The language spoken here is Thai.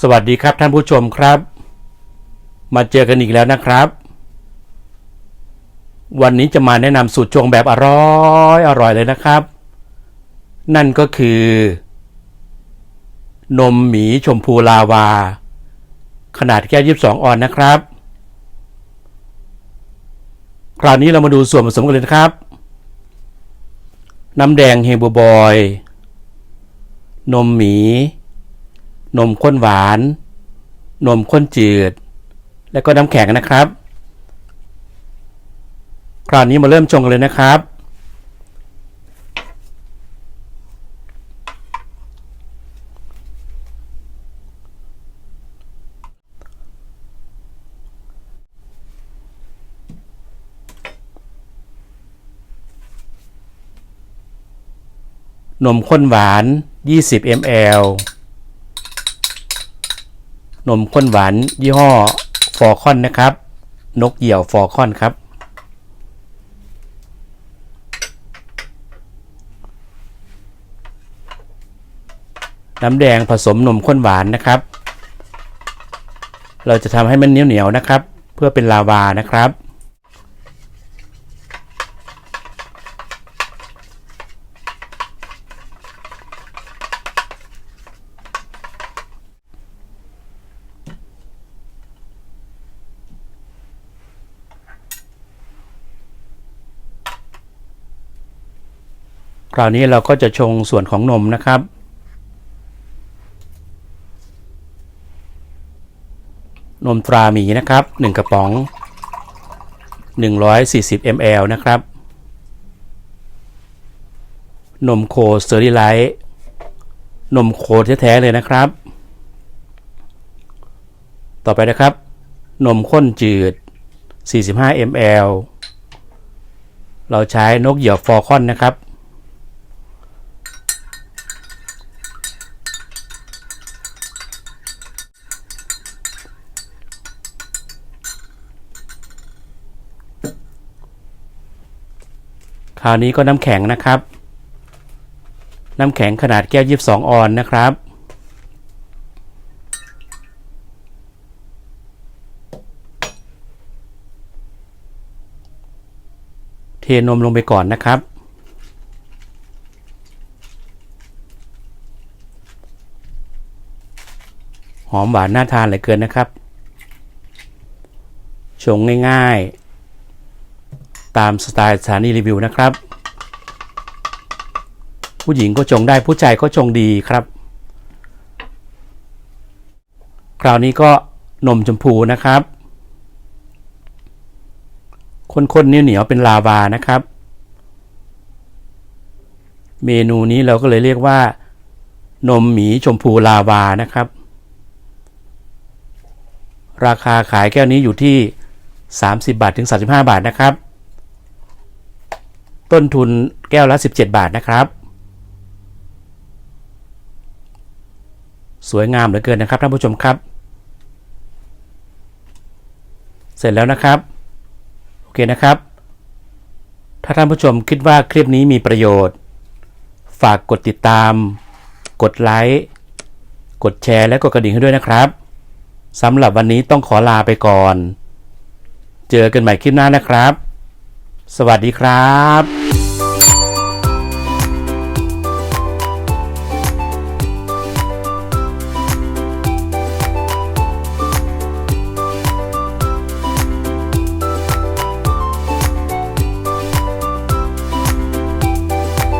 สวัสดีครับท่านผู้ชมครับ มาเจอกันอีกแล้วนะครับ วันนี้จะมาแนะนำสูตรจงแบบอร่อยอร่อยเลยนะครับ นั่นก็คือ นมหมีชมพูลาวา ขนาดแก้ว22ออนนะครับ คราวนี้เรามาดูส่วนผสมกันเลยนะครับ น้ำแดงเฮงบัวบอย นมหมี นมข้นหวาน นมข้นจืด และก็น้ำแข็งนะครับ คราวนี้มาเริ่มชงกันเลยนะครับ นมข้นหวาน 20 ml นมข้นหวานยี่ห้อฟอร์คอนนะครับ นกเหยี่ยวฟอร์คอนครับ น้ำแดงผสมนมข้นหวานนะครับ เราจะทำให้มันเหนียวเหนียวๆนะครับ เพื่อเป็นลาวานะครับ คราวนี้เราก็จะชงส่วนของนมนะครับ นมตราหมีนะครับ 1 กระป๋อง 140 ml นะครับ นมโคสเตอริไลท์นมโคแท้ๆเลยนะครับ ต่อไปนะครับ นมข้นจืด 45 ml เราใช้นกเหยี่ยวฟอร์คอนนะครับ คราวนี้ก็น้ำแข็งนะครับ น้ำแข็งขนาดแก้ว22ออนนะครับ เทนมลงไปก่อนนะครับหอมหวานน่าทานเหลือเกินนะครับ ชงง่ายๆ ตามสไตล์สถานีรีวิวนะครับ ผู้หญิงก็ชงได้ผู้ชายก็ชงดีครับ คราวนี้ก็นมชมพูนะครับข้นๆเหนียวๆเป็นลาวานะครับ เมนูนี้เราก็เลยเรียกว่า นมหมีชมพูลาวานะครับ ราคาขายแก้วนี้อยู่ที่ 30 บาทถึง 35 บาทนะครับ ต้นทุนแก้วละ 17 บาทนะครับ สวยงามเหลือเกินนะครับท่านผู้ชมครับ เสร็จแล้วนะครับ โอเคนะครับ ถ้าท่านผู้ชมคิดว่าคลิปนี้มีประโยชน์ ฝากกดติดตาม กดไลค์ กดแชร์และกดกระดิ่งให้ด้วยนะครับสำหรับวันนี้ต้องขอลาไปก่อน เจอกันใหม่คลิปหน้านะครับ สวัสดีครับ